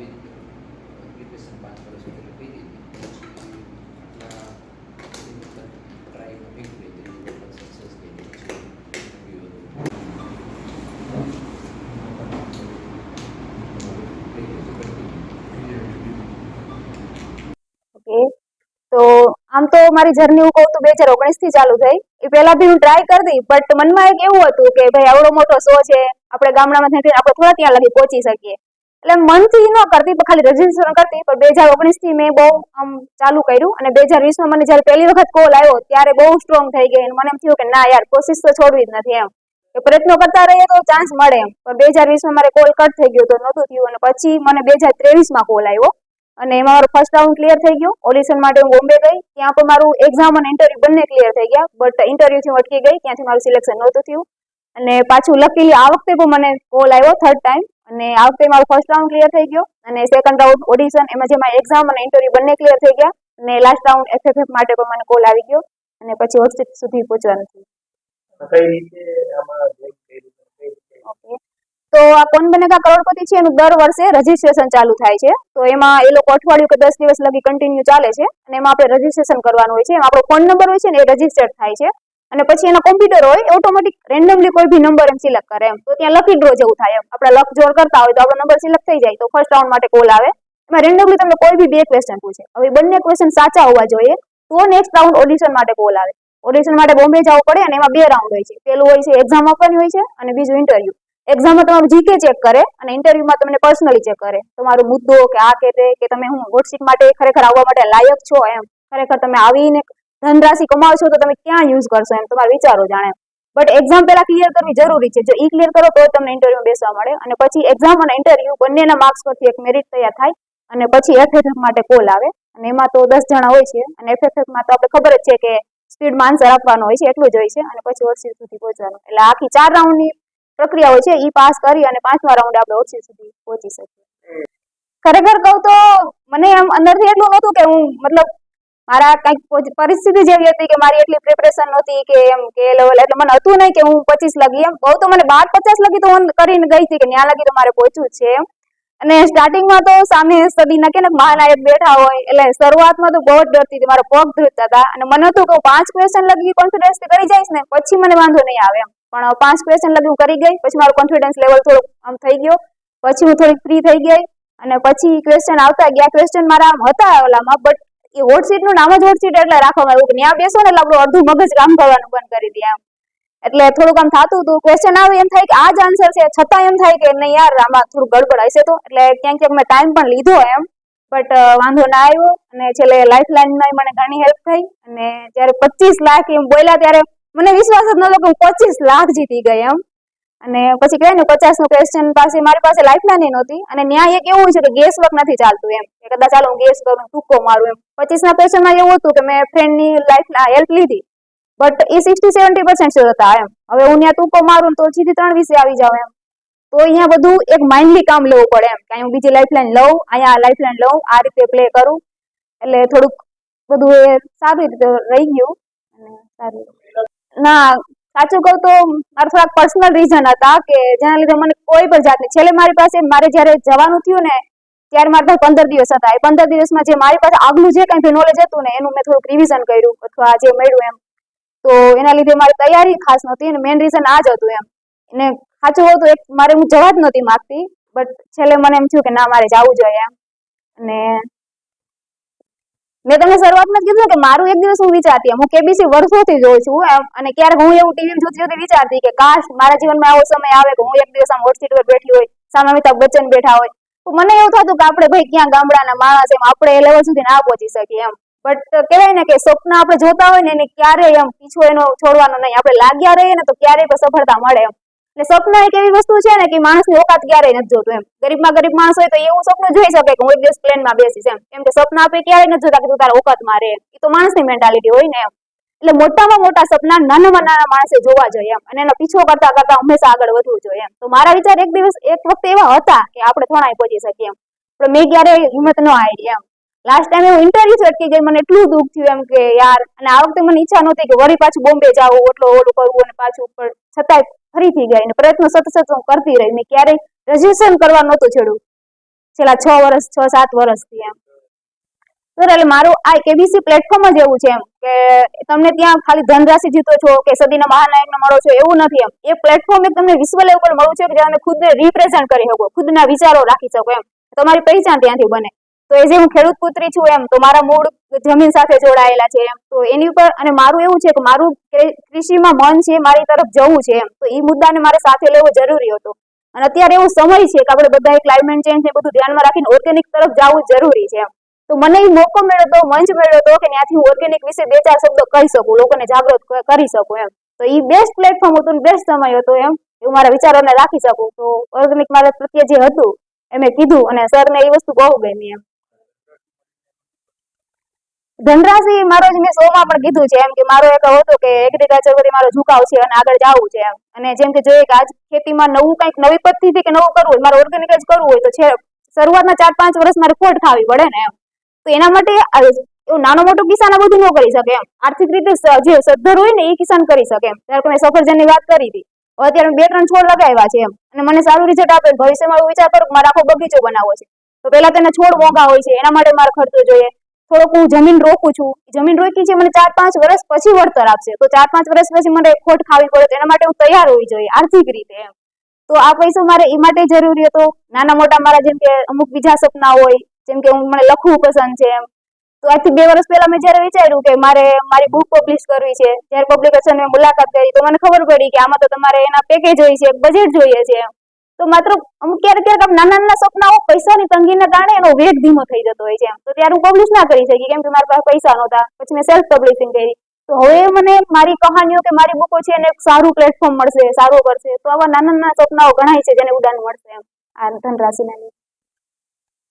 આવી પ્રિપેરેશન પાંચ વર્ષ સુધી કરી દીધી ટ્રાય ફિટ થઈ ગઈ સક્સેસ થઈ ગઈ ઓકે તો આમ તો મારી જર્ની હું કહું તો બે હજાર ઓગણીસથી ચાલુ થઈ. એ પહેલા બી હું ટ્રાય કરતી બટ મનમાં એક એવું હતું કે ભાઈ, આવડો મોટો શો છે. આપણે ગામડામાં આપણે થોડા ત્યાં લગી પહોંચી શકીએ. એટલે મનથી ન કરતી, ખાલી રજીસ્ટ્રેશન કરતી, પણ બે હજાર ઓગણીસથી મેં બહુ, આમ, ચાલુ કર્યું. અને બે હજાર વીસમાં મને જ્યારે પહેલી વખત કોલ આવ્યો, ત્યારે બહુ સ્ટ્રોંગ થઈ ગઈ. મને એમ થયું કે ના યાર કોશિશ તો છોડવી જ નથી એમ. પ્રયત્નો કરતા રહીએ તો ચાન્સ મળે એમ. પણ બે હજાર વીસમાં મારે કોલ કટ થઈ ગયો તો નહોતું થયું. અને પછી મને બે હજાર ત્રેવીસમાં કોલ આવ્યો. અને એમાં મારો ફર્સ્ટ રાઉન્ડ ક્લિયર થઈ ગયો. ઓડિશન માટે હું બોમ્બે ગઈ. ત્યાં પણ મારું એક્ઝામ અને ઇન્ટરવ્યુ બંને ક્લિયર થઈ ગયા. બટ ઇન્ટરવ્યુથી અટકી ગઈ. ત્યાંથી મારું સિલેક્શન નહોતું થયું. અને પાછું લકીલી આ વખતે પણ મને કોલ આવ્યો થર્ડ ટાઈમ અને આ વખતે મારું ફર્સ્ટ રાઉન્ડ ક્લિયર થઈ ગયો. અને સેકન્ડ રાઉન્ડ ઓડિશન એમાં જેમાં એક્ઝામ અને ઇન્ટરવ્યુ બંને ક્લિયર થઈ ગયા. અને લાસ્ટ રાઉન્ડ એફએફએફ માટે પણ મને કોલ આવી ગયો. અને પછી હોસ્ટેલ સુધી પહોંચવાનું થયું? ઓકે તો આ કોણ બનેગા કરોડપતિ છે એનું દર વર્ષે રજીસ્ટ્રેશન ચાલુ થાય છે. તો એમાં એ લોકો અઠવાડિયું કે દસ દિવસ લગી કન્ટિન્યુ ચાલે છે. અને એમાં આપણે રજીસ્ટ્રેશન કરવાનું હોય છે. એમાં આપણો ફોન નંબર હોય છે ને એ રજીસ્ટર્ડ થાય છે. અને પછી એના કોમ્પ્યુટર હોય ઓટોમેટિક રેન્ડમલી કોઈ બી નંબર એમ સિલેક્ટ કરે એમ. તો ત્યાં લકી ડ્રો જેવું થાય એમ. આપણે લક જોડ કરતા હોય તો આપણો નંબર સિલેક્ટ થઈ જાય. તો ફર્સ્ટ રાઉન્ડ માટે કોલ આવે. એમાં રેન્ડમલી તમને કોઈ બી બે ક્વેશ્ચન પૂછે. હવે બંને ક્વેશ્ચન સાચા હોવા જોઈએ. તો નેક્સ્ટ રાઉન્ડ ઓડિશન માટે કોલ આવે. ઓડિશન માટે બોમ્બે જવું પડે અને એમાં બે રાઉન્ડ હોય છે. પેલું હોય છે એક્ઝામ આપવાની હોય છે અને બીજું ઇન્ટરવ્યુ એક્ઝામમાં તમારું જીકે ચેક કરે અને ઇન્ટરવ્યુમાં તમને પર્સનલી ચેક કરે. તમારો મુદ્દો કે આ કે તે, કે તમે હું વોટશીટ માટે ખરેખર આવવા માટે લાયક છો એમ. ખરેખર તમે આવીને ધનરાશિ કમાવશો તો તમે ક્યાં યુઝ કરશો એમ તમારે વિચારો જાણે. બટ એક્ઝામ પહેલા ક્લિયર કરવી જરૂરી છે. જો ઈ ક્લિયર કરો તો તમને ઇન્ટરવ્યુ બેસવા મળે. અને પછી એક્ઝામ અને ઇન્ટરવ્યુ બંનેના માર્ક્સ પરથી એક મેરિટ તૈયાર થાય અને પછી એફએફએફ માટે કોલ આવે. અને એમાં તો દસ જણા હોય છે. અને એફએફએફમાં તો આપણે ખબર જ છે કે સ્પીડમાં આન્સર આપવાનો હોય છે. એટલું જ હોય છે. અને પછી ઓછી સુધી પહોંચવાનું. એટલે આખી ચાર રાઉન્ડની પ્રક્રિયા હોય છે ઈ પાસ કરી અને પાંચમા રાઉન્ડ આપણે ઓછી સુધી પહોંચી શકીએ. ખરેખર કહું તો મને આમ અંદરથી એટલું નહોતું કે હું મતલબ મારા કંઈક પરિસ્થિતિ જેવી હતી કે મારી એટલી પ્રિપરેશન નહોતી કે એમ કે લેવલ એટલે મને હતું નહીં કે હું પચીસ લગી એમ. બહુ તો મને બાર પચાસ લગી તો હું કરીને ગઈ હતી કે ત્યાં લગી તો મારે પહોંચવું છે એમ. અને સ્ટાર્ટિંગમાં તો સામે સદીના કે મહાનાયક બેઠા હોય, એટલે શરૂઆતમાં તો બહુ જ ડરતી હતી, મારા પગ ધ્રુજતા હતા. અને મને હતું કે પાંચ ક્વેશ્ચન લગી કોન્ફિડન્સ કરી જઈશ ને, પછી મને વાંધો નહીં આવે એમ. પણ પાંચ ક્વેશ્ચન લગી હું કરી ગઈ, પછી મારો કોન્ફિડન્સ લેવલ થોડુંક આમ થઈ ગયો. પછી હું થોડીક ફ્રી થઈ ગઈ. અને પછી ક્વેશ્ચન આવતા ગયા. ક્વેશ્ચન મારા હતા ઓલામાં બટ એ હોટસીટનું નામ જ હોટસીટ એટલે રાખવામાં આવ્યું કે ત્યાં બેસો ને એટલે આપણું અડધું મગજ કામ કરવાનું બંધ કરી દે એમ. એટલે થોડુંક આમ થતું હતું. ક્વેશ્ચન આવે એમ થાય કે આ જ આન્સર છે. છતાં એમ થાય કે નહીં યાર, આમાં થોડું ગડબડ હશે તો. એટલે ક્યાંક ક્યાંક મેં ટાઈમ પણ લીધો એમ. બટ વાંધો ના આવ્યો. અને છેલ્લે લાઈફ લાઈનમાં મને ઘણી હેલ્પ થઈ. અને જ્યારે પચીસ લાખ એમ બોલ્યા ત્યારે મને વિશ્વાસ જ નતો કે હું પચીસ લાખ જીતી ગઈ એમ. અને પછી કહે ને પચાસનું ક્વેશ્ચન પાસે મારી પાસે લાઈફ લાઈન નહોતી. અને ન્યાય એક એવું છે કે ગેસ વર્ક નથી ચાલતું એમ. કે કદાચ ચાલો હું ગેસ કરું ટૂંકો મારું એમ. પચીસ ના ક્વેશ્ચનમાં એવું હતું કે મેં ફ્રેન્ડની લાઈફ હેલ્પ લીધી. બટ એ સિક્સટી સેવન્ટી પર્સન્ટ શ્યોર હતા એમ. હવે હું ત્યાં ટૂંકો મારું તો સીધી ત્રણ વિશે આવી જાવ એમ. તો અહીંયા બધું એક માઇન્ડલી કામ લેવું પડે એમ. કે હું બીજી લાઈફ લાઈન લઉં, અહીંયા લાઈફ લાઈન લઉં, આ રીતે પ્લે કરું. એટલે થોડુંક બધું એ સારી રીતે રહી ગયું. અને સારું. ના સાચું કહું તો મારા થોડાક પર્સનલ રીઝન હતા કે જેના લીધે મને કોઈ પણ જાતની, છેલ્લે મારી પાસે, મારે જ્યારે જવાનું થયું ને, ત્યારે મારા પાસે પંદર દિવસ હતા. એ પંદર દિવસમાં જે મારી પાસે આગલું જે કંઈ નોલેજ હતું ને, એનું મેં થોડુંક રિવિઝન કર્યું અથવા જે મળ્યું એમ. તો એના લીધે મારી તૈયારી ખાસ નહોતી અને મેઇન રીઝન આ જ હતું એમ. ને સાચું કહું તો એક મારે હું જવા જ નહોતી માગતી બટ છેલ્લે મને એમ થયું કે ના, મારે જવું જોઈએ એમ. અને મેં તમને શરૂઆતમાં જ કીધું કે મારું એક દિવસ હું વિચારતી, હું કેબીસી વર્ષોથી જોઉં છું અને ક્યારેક હું એવું ટીવી જોતી જોતી વિચારતી કે કાશ મારા જીવનમાં એવો સમય આવે કે હું એક દિવસ આમ હોટસીટ પર બેઠી હોય, સામે અમિતાભ બચ્ચન બેઠા હોય. તો મને એવું થતું કે આપણે ભાઈ ક્યાં ગામડાના માણસ એમ, આપણે એ લેવલ સુધી ના પહોંચી શકીએ એમ. બટ કહેવાય ને કે સ્વપ્ન આપણે જોતા હોય ને એને ક્યારેય એમ, પીછો એનો છોડવાનો નહીં. આપણે લાગ્યા રહીએ ને તો ક્યારેય પણ સફળતા મળે એમ. એટલે સ્વપ્ન એક એવી વસ્તુ છે ને કે માણસની ઓકાત ક્યારેય નથી જોતું એમ. ગરીબમાં ગરીબ માણસ હોય તો એવું સપનું જોઈ શકે કે હું એક દિવસ પ્લેનમાં બેસીશ એમ. કેમ કે સપના આપણે ક્યારેય નથી જોતા કે તું તારા ઓકાતમાં રહે એ તો માણસની મેન્ટાલિટી હોય ને એમ. એટલે મોટામાં મોટા સપના નાનામાં નાના માણસે જોવા જોઈએ એમ. અને એનો પીછો કરતા કરતા હંમેશા આગળ વધવું જોઈએ એમ. તો મારા વિચાર એક દિવસ, એક વખતે એવા હતા કે આપણે થોડા પહોંચી શકીએ એમ. પણ મેં ક્યારેય હિંમત ન આવી એમ. લાસ્ટ ટાઈમ હું ઇન્ટરવ્યુ અટકી ગઈ, મને એટલું દુઃખ થયું એમ કે યાર, અને આ વખતે મને ઈચ્છા નહોતી કે વળી પાછું બોમ્બે જાવું એટલો ઓલું કરવું અને પાછું ઉપર છતાંય ફરીથી ગઈ અને પ્રયત્ન સતત સતત હું કરતી રહી. મેં ક્યારેય રજીસ્ટ્રેશન કરવા નહોતું છેડું છેલ્લા છ વર્ષ છ, સાત વર્ષથી એમ. સર એટલે મારું આ કેબીસી પ્લેટફોર્મ જ એવું છે એમ કે તમને ત્યાં ખાલી ધનરાશિ જીતો છો, કે સદીના મહાનાયકને મળો છો, એવું નથી એમ. એ પ્લેટફોર્મ એક તમને વિશ્વ લેવલ મળવું છે કે જ્યાં ખુદને રિપ્રેઝન્ટ કરી શકો, ખુદના વિચારો રાખી શકો એમ. તમારી પહેચાન ત્યાંથી બને. તો એ જે હું ખેડૂત પુત્રી છું એમ, તો મારા મૂળ જમીન સાથે જોડાયેલા છે એમ. તો એની ઉપર અને મારું એવું છે કે મારું કૃષિમાં મન છે મારી તરફ જવું છે એમ. તો એ મુદ્દાને મારે સાથે લેવો જરૂરી હતો. અને અત્યારે એવો સમય છે કે આપણે બધા ક્લાઇમેટ ચેન્જ ને બધું ધ્યાનમાં રાખીને ઓર્ગેનિક તરફ જવું જરૂરી છે એમ. તો મને એ મોકો મળ્યો હતો મંચ મળ્યો હતો કે ત્યાંથી હું ઓર્ગેનિક વિશે બે ચાર શબ્દો કહી શકું, લોકોને જાગૃત કરી શકું એમ. તો એ બેસ્ટ પ્લેટફોર્મ હતું બેસ્ટ સમય હતો એમ. એવું મારા વિચારોને રાખી શકું. તો ઓર્ગેનિક મારા પ્રત્યે જે હતું એ મેં કીધું અને સરને એ વસ્તુ બહુ ગમી એમ. ધનરાશિ મારો જ મેં શોમાં પણ કીધું છે, એમ કે મારો એક હતો કે એગ્રીકલ્ચર વળી મારો ઝુકાવ છે અને આગળ જવું છે એમ. અને જેમ કે જોઈએ કે આજ ખેતીમાં નવું કંઈક નવી પદ્ધતિથી કે નવું કરવું હોય, મારે ઓર્ગેનિક જ કરવું હોય, તો છે, શરૂઆતના ચાર પાંચ વર્ષ મારે ખોટ ખાવી પડે ને એમ. તો એના માટે એવું નાનો મોટો કિસાન આ બધું ન કરી શકે એમ. આર્થિક રીતે જે સદ્ધર હોય ને એ કિસાન કરી શકે એમ. ત્યારે મેં સફરજનની વાત કરી હતી. અત્યારે બે ત્રણ છોડ લગાવ્યા છે એમ. અને મને સારું રિઝલ્ટ આપે ભવિષ્યમાં વિચાર કરું મારે આખો બગીચો બનાવવો છે. તો પહેલા તેના છોડ મોંઘા હોય છે, એના માટે મારે ખર્ચો જોઈએ. થોડોક હું જમીન રોકું છું. જમીન રોકી છે, મને ચાર પાંચ વર્ષ પછી વળતર આપશે. તો ચાર પાંચ વર્ષ પછી મને ખોટ ખાવી પડે એના માટે હું તૈયાર હોવી જોઈએ, આર્થિક રીતે એમ. તો આ પૈસો મારે એ માટે જરૂરી હતો. નાના મોટા મારા જેમ કે અમુક બીજા સપના હોય, જેમ કે હું મને લખવું પસંદ છે એમ. તો આજથી બે વર્ષ પહેલા મેં જ્યારે વિચાર્યું કે મારે મારી બુક પબ્લિશ કરવી છે, જ્યારે પબ્લિકેશન મુલાકાત કરી, તો મને ખબર પડી કે આમાં તો તમારે એના પેકેજ હોય છે બજેટ જોઈએ છે એમ. તો માત્ર અમુક ક્યારેક ક્યારેક નાના નાના સપનાઓ પૈસાની તંગીના કારણે એનો વેગ ધીમો થઈ જતો હોય છે એમ. તો ત્યારે હું પબ્લિશ ના કરી શકી, કેમ કે મારા પાસે પૈસા નહોતા. પછી મેં સેલ્ફ પબ્લિશિંગ કરી. તો હવે મને મારી કહાનીઓ કે મારી બુકો છે એને સારું પ્લેટફોર્મ મળશે, સારું કરશે. તો આવા નાના નાના સપનાઓ ઘણાય છે જેને ઉડાન મળશે એમ. આ ધનરાશિના.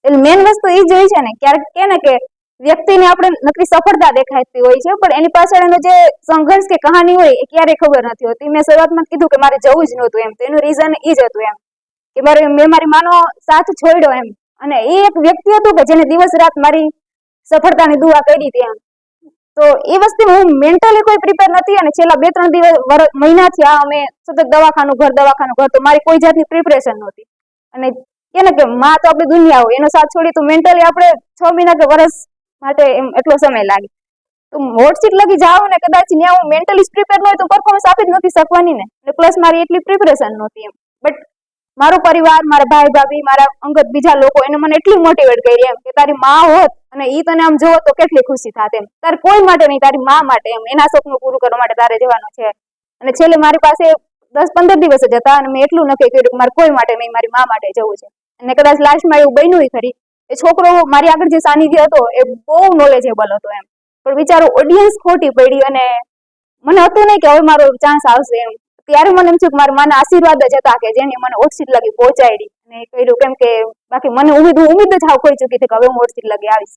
એટલે મેન વસ્તુ એ જ હોય છે ને, ક્યારેક કે ને કે વ્યક્તિને આપણે નકરી સફળતા દેખાતી હોય છે, પણ એની પાછળ એનો જે સંઘર્ષ કે કહાની હોય એ ક્યારેય ખબર નથી હોતી. મેં શરૂઆતમાં કીધું કે મારે જવું જ નહોતું એમ. તો એનું રીઝન એ જ હતું એમ. કે મારે મેં મારી માનો સાથ છોડ્યો એમ. અને એ એક વ્યક્તિ હતું કે જેને દિવસ રાત મારી સફળતાની દુઆ કરી હતી એમ. તો એ વસ્તુ હું મેન્ટલી કોઈ પ્રિપેર નથી અને છેલ્લા બે, ત્રણ દિવસ મહિનાથી આ અમે સતત દવાખાનું ઘર દવાખાનું ઘર, તો મારી કોઈ જાતની પ્રિપરેશન નહોતી. અને કે ને કે, માં, તો આપણી દુનિયા હોય. એનો સાથ છોડી તો મેન્ટલી આપણે છ મહિના કે વર્ષ માટે એમ એટલો સમય લાગે. તો હોટસીટ લગી જાવ ને કદાચ ત્યાં હું મેન્ટલી પ્રિપેર ન હોય તો પરફોર્મન્સ આપી જ નથી શકવાની ને. પ્લસ મારી એટલી પ્રિપરેશન નહોતી એમ. બટ મારો પરિવાર, મારા ભાઈ ભાભી, મારા અંગત બીજા લોકો એને મને એટલી મોટિવેટ કરી એમ કે તારી માં હોત અને ઈ તને આમ જોવો તો કેટલી ખુશી થાત એમ. તારે કોઈ માટે નહીં, તારી માં માટે એમ. એના સપનું પૂરું કરવા માટે તારે જવાનું છે. અને છેલ્લે મારી પાસે દસ પંદર દિવસ જ હતા અને મેં એટલું નક્કી કર્યું કે મારે કોઈ માટે નહીં, મારી માં માટે જવું છે. અને કદાચ લાસ્ટમાં એવું બન્યું ખરી. એ છોકરો મારી આગળ જે સાનિધ્ય હતો એ બહુ નોલેજેબલ હતો એમ. પણ બિચારો ઓડિયન્સ ખોટી પડી અને મને હતું નહીં કે હવે મારો ચાન્સ આવશે એમ. ત્યારે મને એમ થયું કે મારા માના આશીર્વાદ જ હતા કે જેને મને ઓટસીટ લગી પહોંચાડી. અને કર્યું કેમ કે બાકી મને ઉમેદ હું ઉમેદ જ ખોઈ ચૂકી હતી કે હવે હું ઓટસીટ લગી આવીશ.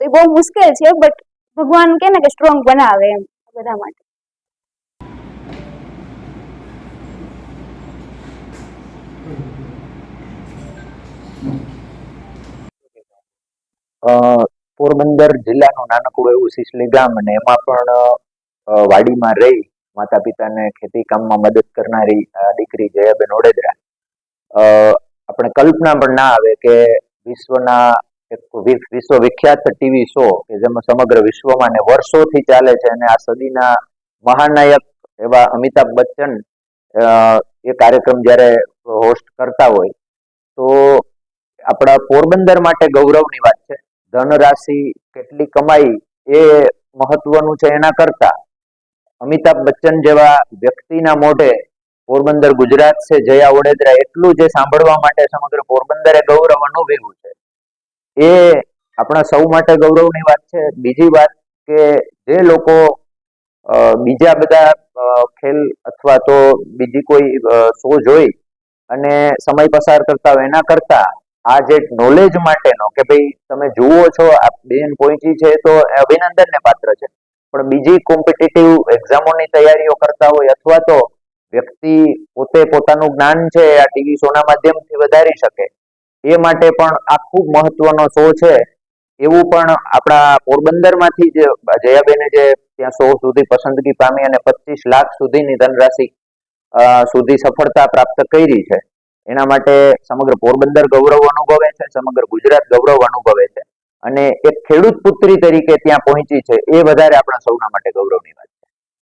તો એ બહુ મુશ્કેલ છે બટ ભગવાન કે ને કે સ્ટ્રોંગ બનાવે એમ બધા માટે. પોરબંદર જિલ્લાનું નાનકડું એવું સિસલી ગામ અને એમાં પણ વાડીમાં રહી. માતા પિતાને ખેતી કામમાં મદદ કરનારી દીકરી જયાબેન ઓડેદરા આપણે કલ્પના પણ ના આવે કે વિશ્વના એક વિશ્વવિખ્યાત વિશ્વ વિખ્યાત ટીવી શો કે જેમાં સમગ્ર વિશ્વમાં ને વર્ષોથી ચાલે છે અને આ સદીના મહાનાયક એવા અમિતાભ બચ્ચન એ કાર્યક્રમ જ્યારે હોસ્ટ કરતા હોય, તો આપણા પોરબંદર માટે ગૌરવની વાત છે. ધનરાશિ કેટલી કમાઈ એ મહત્વનું છે એના કરતા. અમિતાભ બચ્ચન જેવા વ્યક્તિના મોઢે પોરબંદર ગુજરાત છે, જયા વડોદરા, એટલું જે સાંભળવા માટે સમગ્ર પોરબંદરે ગૌરવ અનુભવ્યું છે. એ આપણા સૌ માટે ગૌરવની વાત છે. બીજી વાત કે જે લોકો બીજા બધા ખેલ અથવા તો બીજી કોઈ શો જોઈ અને સમય પસાર કરતા હોય, એના કરતા આ જે નોલેજ માટેનો કે ભાઈ તમે જુઓ છો આ બેન પહોંચી છે તો એ અભિનંદનને પાત્ર છે. પણ બીજી કોમ્પિટિટિવ એક્ઝામોની તૈયારીઓ કરતા હોય અથવા તો વ્યક્તિ પોતે પોતાનું જ્ઞાન છે, આ ટીવી શોના માધ્યમથી વધારી શકે. એ માટે પણ આ ખૂબ મહત્વનો શો છે. એવું પણ આપણા પોરબંદરમાંથી જ જયાબેને જે ત્યાં સો સુધી પસંદગી પામી અને પચીસ લાખ સુધીની ધનરાશિ સુધી સફળતા પ્રાપ્ત કરી છે. એના માટે સમગ્ર પોરબંદર ગૌરવ અનુભવે છે, સમગ્ર ગુજરાત ગૌરવ અનુભવે છે. અને એક ખેડૂત પુત્રી તરીકે ત્યાં પહોંચી છે. એ વધારે આપણા સૌના માટે ગૌરવની વાત